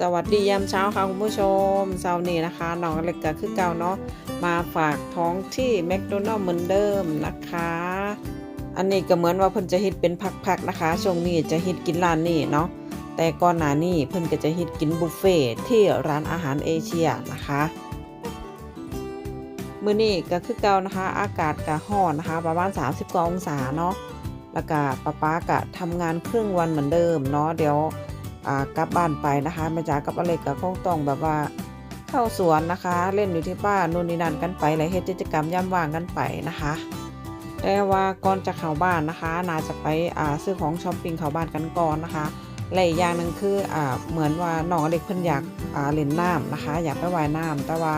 สวัสดียามเช้าค่ะคุณผู้ชมเช้านี้นะคะน้องเล็กก็คือเก่าเนาะมาฝากท้องที่แมคโดนัลล์เหมือนเดิมนะคะ อันนี้ก็เหมือนว่าเพิ่นจะฮิตเป็นพักๆนะคะช่วงนี้จะฮิตกินร้านนี้เนาะแต่ก่อนหน้านี้เพิ่นก็จะฮิตกินบุฟเฟ่ที่ร้านอาหารเอเชียนะคะมื้อนี้ก็คือเก่านะคะ อากาศก็ร้อนนะคะ ประมาณ 30กว่าองศาเนาะแล้วก็ป้าป๊าก็ทำงานครึ่งวันเหมือนเดิมเนาะเดี๋ยว กลับบ้านไปนะคะแม่จ๋ากับอเล็กก็คงต้องแบบว่าเข้าสวนนะคะ เล่นอยู่ที่บ้านนู่นนี่นั่นกันไปอะไรเฮ็ดกิจกรรมย่ำว่างกันไปนะคะแต่ว่าก่อนจะเข้าบ้านนะคะน่าจะไปอ่าซื้อของช้อปปิ้งเข้าบ้านกันก่อนนะคะและอีกอย่างหนึ่งคืออ่าเหมือนว่าน้องอเล็กเพิ่นอยากอ่าเล่นน้ำนะคะ อยากไปว่ายน้ำแต่ว่า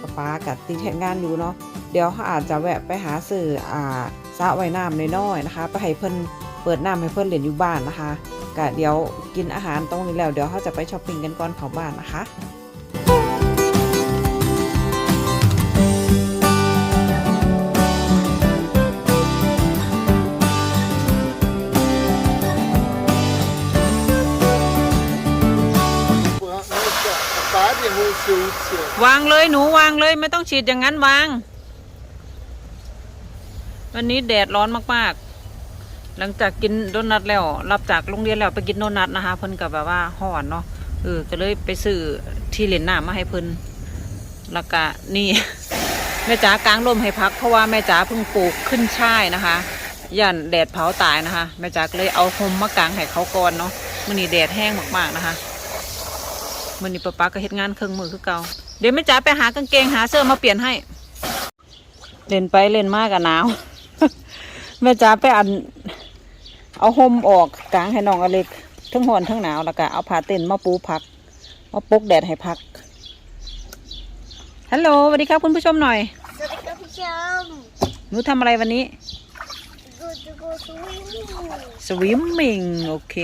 ป๊าป๊ากับตีเทศงานอยู่เนาะเดี๋ยวเขาอาจจะแวะไปหาซื้ออ่าสระว่ายน้ำน้อยๆนะคะ ไปให้เพิ่นเปิดน้ำให้เพิ่นเล่นอยู่บ้านนะคะ ก็เดี๋ยวกินอาหารตรงนี้แล้วเดี๋ยวเขาจะไปช้อปปิ้งกันก่อนเข้าบ้านนะคะวางเลยหนูวางเลยไม่ต้องฉีดอย่างนั้นวาง วันนี้แดดร้อนมากๆ หลังจากกินโดนัทแล้วรับจากโรงเรียนแล้วไปกินโดนัทนะคะ เพิ่นกับแบบว่าห่อนเนาะเออก็เลยไปซื้อที่เล่นน้ำมาให้เพิ่นแล้วก็นี่ แม่จ๋ากางร่มให้พัก เพราะว่าแม่จ๋าเพิ่งปลูกขึ้นช่ายนะคะย่านแดดเผาตายนะคะ แม่จ๋าก็เลยเอาห่มมากางให้เขาก่อนเนาะมื่อนี้แดดแห้งมากๆนะคะมื่อนี้ป้าป๊าก็เฮ็ดงานเครื่องมือคือเก่าเดี๋ยวแม่จ๋าไปหากางเกงหาเสื้อมาเปลี่ยนให้ เล่นไปเล่นมากอะหนาวแม่จ๋าไปอัน เอาห่มออกกลางให้น้องอเล็กทั้งหอนทั้งหนาวแล้วก็เอาผ้าเต็นท์มาปูพักมาปกแดดให้พักฮัลโหลสวัสดีครับคุณผู้ชมหน่อยสวัสดีครับผู้ชมหนูทำอะไรวันนี้กูจะกูสวิมมิ่งสวิมมิ่งโอเค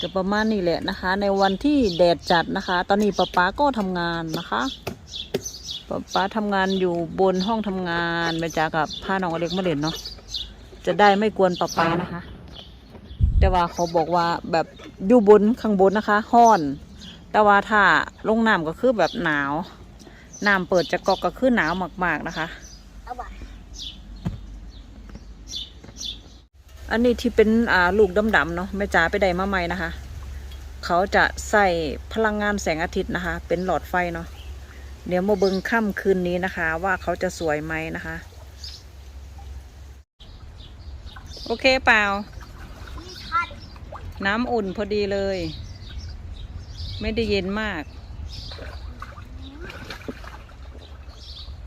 ก็ประมาณนี้แหละนะคะ ในวันที่แดดจัดนะคะ ตอนนี้ป๊าป๊าก็ทำงานนะคะป๊าป๊าทำงานอยู่บนห้องทำงานแม่จ๋ากับพาน้องอเล็กมาเล่นเนาะ จะได้ไม่กวนป๊าป๊านะคะ แต่ว่าเขาบอกว่าแบบอยู่บนข้างบนนะคะห้อน แต่ว่าถ้าลงน้ำก็คือแบบหนาวน้ำเปิดจะกอกก็คือหนาวมากๆนะคะเอาบ่ะอันนี้ที่เป็นอ่าลูกดำๆเนาะแม่จ๋าไปได้มาใหม่นะคะ เขาจะใส่พลังงานแสงอาทิตย์นะคะ เป็นหลอดไฟเนาะเดี๋ยวมาเบิงค่ำคืนนี้นะคะ ว่าเขาจะสวยไหมนะคะ โอเคเปล่านี่ทัดน้ำอุ่นพอดีเลย ไม่ได้เย็นมาก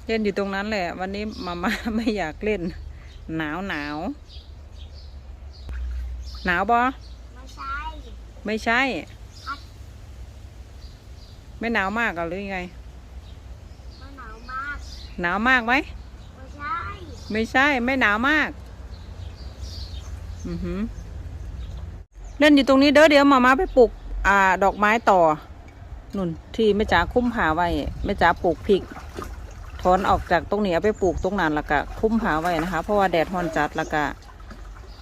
เล่นอยู่ตรงนั้นแหละ วันนี้มาม่าไม่อยากเล่น หนาวหนาว หนาวบอไม่ใช่ ไม่ใช่ไม่หนาวมากเหรอหรือยังไงมันหนาวมาก หนาวมากไหม ไม่ใช่ ไม่ใช่ ไม่หนาวมากอือหือ เล่นอยู่ตรงนี้เด้อเดี๋ยวมามาไปปลูก อ่า ดอกไม้ต่อนุ่น ที่แม่จ๋าคุ้มผาไว้แม่จ๋าปลูกพริกถอนออกจากตรงนี้เอาไปปลูกตรงนั้นล้วก็คุ้มผาไว้นะคะ เพราะว่าแดดร้อนจัดล้วก็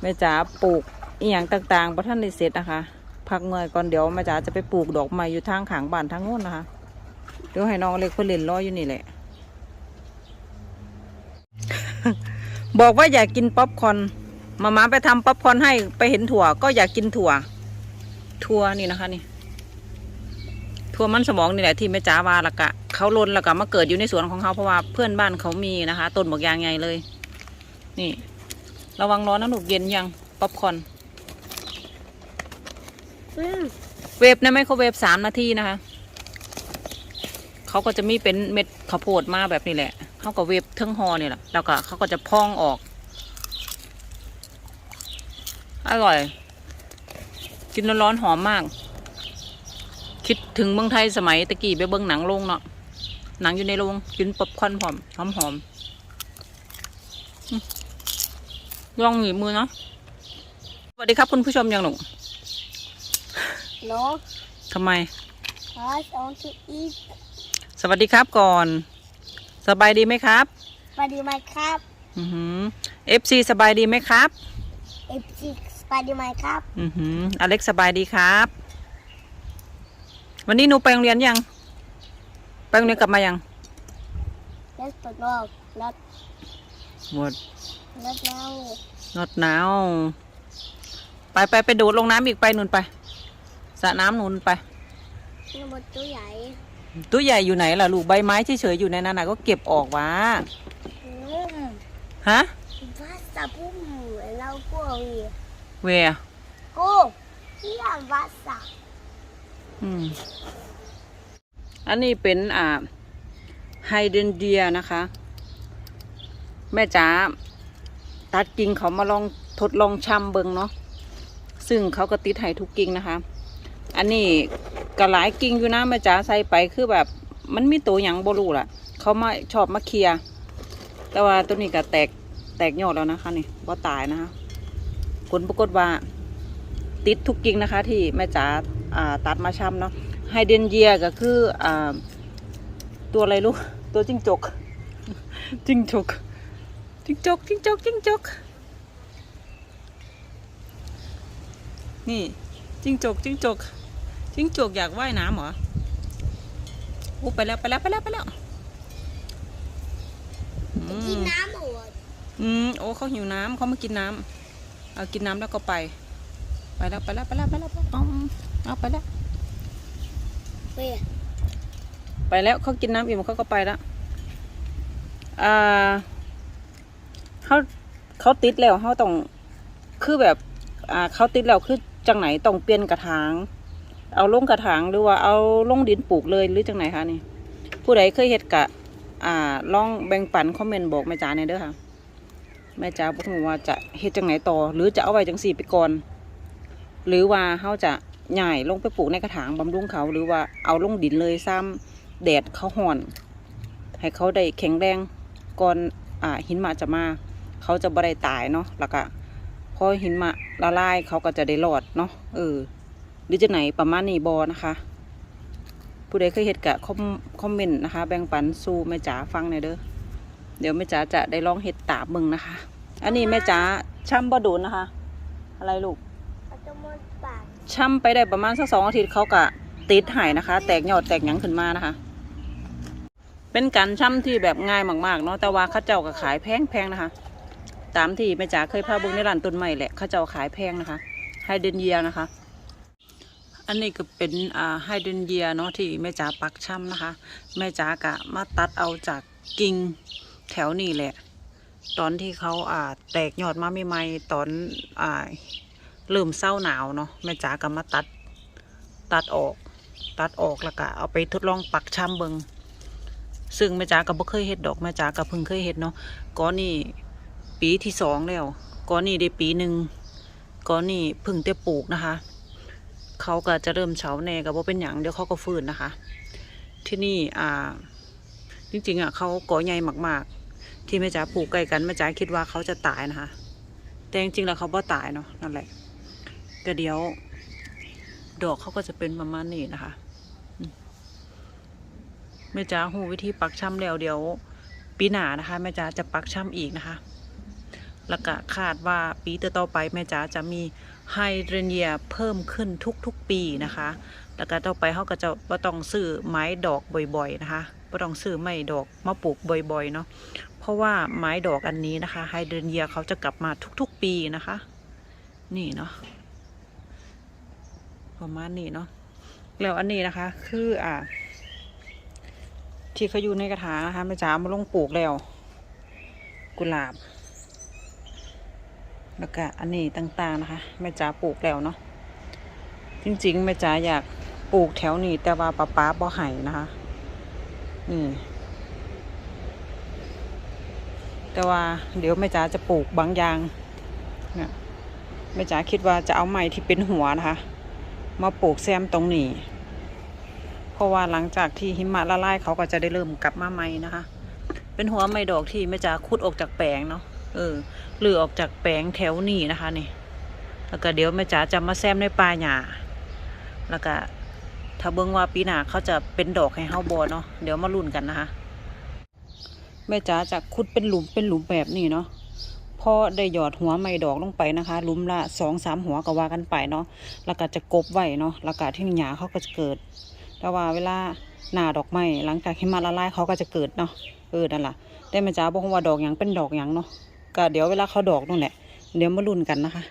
แม่จ๋าปลูกอีหยังต่างๆบ่ท่านได้เสร็จนะคะ พักเมื่อยก่อนเดี๋ยวแม่จ๋าจะไปปลูกดอกไม้อยู่ทางขางบ้านทางโน้นนะคะเดี๋ยวให้น้องเล็กเพื่นเล่นรออยู่นี่แหละ บอกว่าอยากกินป๊อปคอร์น มาม่าไปทำป๊อปคอนให้ไปเห็นถั่ว ก็อยากกินถั่ว ถั่วนี่นะคะนี่ ถั่วมันสมองนี่แหละที่แม่จ๋าวาละกะเขาลนละกะมาเกิดอยู่ในสวนของเขาเพราะว่าเพื่อนบ้านเขามีนะคะต้นบอกยางใหญ่เลย นี่ ระวังร้อนนะหนูกเย็นยังป๊อปคอนเวฟในไมโครเวฟสามนาทีนะคะเขาก็จะมีเป็นเม็ดข้าวโพดมาแบบนี้แหละเขาก็เวฟเทิงหอเนี่ยแหละแล้วก็เขาก็จะพองออก อร่อย กินร้อนๆหอมมาก คิดถึงเมืองไทยสมัยตะกี้ไปเบิ้งหนังโรงเนาะหนังอยู่ในโรงกินป๊อปคอร์นหอมหอมหอมๆอืมลองหนีมือเนาะสวัสดีครับคุณผู้ชมยังหนุ่โนทำไม I want to eat สวัสดีครับก่อน สบายดีไหมครับสวัสดีไหมครับ อือหือ FC สบายดีไหมครับ F6 ไปดีไหมครับอือหืออเล็กสบายดีครับ วันนี้หนูไปโรงเรียนยัง ไปโรงเรียนกลับมายังเล่นตัวรอบรถหมดรถแล้วนดหนาวไปไปไปโดดลงน้ำอีกไปนุ่นไปสระน้ำนุ่นไปนี่บนตัวใหญ่ตัวใหญ่อยู่ไหนล่ะลูกใบไม้เฉยๆอยู่ในนั้นน่ะก็เก็บออกวะนุ่มฮะว่าสับปุ่มเรากลัววีเวียกูที่อ่าน ว่าสับอืม อันนี้เป็นอ่าไฮเดนเดียนะคะ แม่จ๋าตัดกิ่งเขามาลองทดลองชำเบิงเนาะซึ่งเขาก็ติดให้ทุกกิ่งนะคะ อันนี้ก็หลายกิ่งอยู่นะแม่จ๋าใส่ไปคือแบบ มันมีตัวอย่างบรูล่ะ เขามาชอบมาเคลียร์แต่ว่าตัวนี้ก็แตกแตกยอดแล้วนะคะนี่ว่าตายนะคะ ผลปรากฏว่าติดทุกกิ่งนะคะ ที่แม่จ๋าอ่าตัดมาชำเนาะไฮเดนเยียก็คืออ่าตัวอะไรลูก ตัวจิ้งจกจิ้งจกจิ้งจกจิ้งจกจิ้งจกนี่จิ้งจกจิ้งจกจิ้งจกอยากว่ายน้ำเหรอโอ้ไปแล้วไปแล้วไปแล้วไปแล้วอืกินมน้ำหมดอืมโอ้เขาหิวน้ำเขามากินน้ำ เอากินน้ำแล้วก็ไป ไปแล้วไปแล้วไปแล้วไปแล้วไปแล้วเอาเอาไปแล้วไปแล้วเขากินน้ำอิ่มเขาก็ไปแล้วอ่าเขาเขาติดแล้วเขาต้องคือแบบอ่าเขาติดแล้วคือจังไหนต้องเปลี่ยนกระถาง เอาลงกระถางหรือว่าเอาลงดินปลูกเลยหรือจังไหนคะนี่ ผู้ใดเคยเฮ็ดกะ อ่าลองแบ่งปันคอมเมนต์บอกแม่จ๋าในอยเด้อค่ะ แม่จ๋าบอกหนูว่าจะเฮ็ดจังไหนต่อ หรือจะเอาไว้จังสี่ไปก่อน หรือว่าเขาจะใหญ่ลงไปปลูกในกระถางบำรุงเขา หรือว่าเอาลงดินเลยซ้ำแดดเขาห่อน ให้เขาได้แข็งแรงก่อนอ่าหินมาจะมา เขาจะบ่ได้ตายเนาะแล้วก็พอหินมาละลายเขาก็จะได้รอดเนาะเออหรือจะไหนประมาณนี้บอนะคะ ผู้ใดเคยเห็ดกะคอมคอมเมนต์นะคะ แบ่งปันสู่แม่จ๋าฟังหน่อยเด้อ เดี๋ยวแม่จ๋าจะได้ลองเห็ดตามมึงนะคะ อันนี้แม่จ๋าช่ำบดูนนะคะ อะไรลูกช่ำไปได้ประมาณสักสองอาทิตย์เขากะติดหายนะคะ แตกยอดแตกหยังขึ้นมานะคะ เป็นการช่ำที่แบบง่ายมากๆเนาะแต่ว่าข้าเจ้าก็ขายแพงๆนะคะ ตามที่แม่จ๋าเคยพาบุญในร้านต้นใหม่แหละข้าเจ้าขายแพงนะคะไฮเดนเยียนะคะ อันนี้ก็เป็นอ่าไฮเดนเยียเนาะที่แม่จ๋าปักช่ำนะคะ แม่จ๋ากะมาตัดเอาจากกิ่ง แถวนี้แหละ ตอนที่เขาอ่าแตกยอดมาใหม่ๆตอนอ่าเริ่มเศร้าหนาวเนาะแม่จ๋าก็มาตัด ตัดออก ตัดออกแล้วก็เอาไปทดลองปักชำเบิงซึ่งแม่จ๋าก็บ่เคยเฮ็ดดอกแม่จ๋าก็เพิ่งเคยเฮ็ดเนาะก่อนนี่ปีที่สองแล้วก่อนนี่ได้ปีหนึ่งก่อนนี่เพิ่งได้ปลูกนะคะ เขาก็จะเริ่มเฉาแน่ก็บ่เป็นหยังเดี๋ยวเขาก็ฟื้นนะคะ ที่นี่อ่าจริงๆอะเขาก่อใหญ่มากๆ ที่แม่จ๋าปลูกใกล้กันแม่จ๋าคิดว่าเขาจะตายนะคะ แต่จริงๆแล้วเขาบ่ตายเนาะนั่นแหละก็เดี๋ยว ดอกเขาก็จะเป็นประมาณนี้นะคะแม่จ๋าหูวิธีปักช่ำแล้วเดี๋ยวปีหน้านะคะแม่จ๋าจะปักช่ำอีกนะคะ แล้วก็คาดว่าปีต่อไปแม่จ๋าจะมีไฮเดรเนียเพิ่มขึ้นทุกๆปีนะคะ แล้วก็ต่อไปเขาก็จะบ่ต้องซื้อไม้ดอกบ่อยๆนะคะบ่ต้องซื้อไม้ดอกมาปลูกบ่อยๆเนาะ ราะว่าไม้ดอกอันนี้นะคะไฮเดรนเนียเขาจะกลับมาทุกๆปีนะคะ นี่เนาะประมาณนี้เนาะแล้วอันนี้นะคะ คืออ่า ที่เขาอยู่ในกระถางนะคะแม่จ๋ามาลงปลูกแล้ว กุหลาบ แล้วก็อันนี้ต่างๆนะคะแม่จ๋าปลูกแล้วเนาะจริงๆแม่จ๋าอยากปลูกแถวนี้แต่ว่าป้าป้าบ่ให้นะคะนี่ แต่ว่าเดี๋ยวแม่จ๋าจะปลูกบางอย่างเนี่ยแม่จ๋าคิดว่าจะเอาไม้ที่เป็นหัวนะคะ มาปลูกแซมตรงนี้ เพราะว่าหลังจากที่หิมะละลายเขาก็จะได้เริ่มกลับมาใหม่นะคะ เป็นหัวไม้ดอกที่แม่จ๋าขุดออกจากแปลงเนาะเออหรือออกจากแปลงแถวนี้นะคะนี่แล้วก็เดี๋ยวแม่จ๋าจะมาแซมในป่าหญ้าแล้วก็ถ้าเบิ่งว่าปีหน้าเขาจะเป็นดอกให้เฮาบ่เนาะเดี๋ยวมาลุ้นกันนะคะ แม่จ๋าจะขุดเป็นหลุมเป็นหลุมแบบนี้เนาะพอได้หยอดหัวไม่ดอกลงไปนะคะ ลุมละสองสามหัวก็ว่ากันไปเนาะแล้วก็จะกบไว้เนาะแล้วก็ที่หญ้าเขาก็จะเกิด แต่ว่าเวลาหน้าดอกไม้หลังจากหิมะละลายเขาก็จะเกิดเนาะเออนั่นแหละแต่แม่จ๋าบอกว่าดอกหยังเป็นดอกหยังเนาะก็เดี๋ยวเวลาเขาดอกนู่นแหละเดี๋ยวมาลุ้นกันนะคะ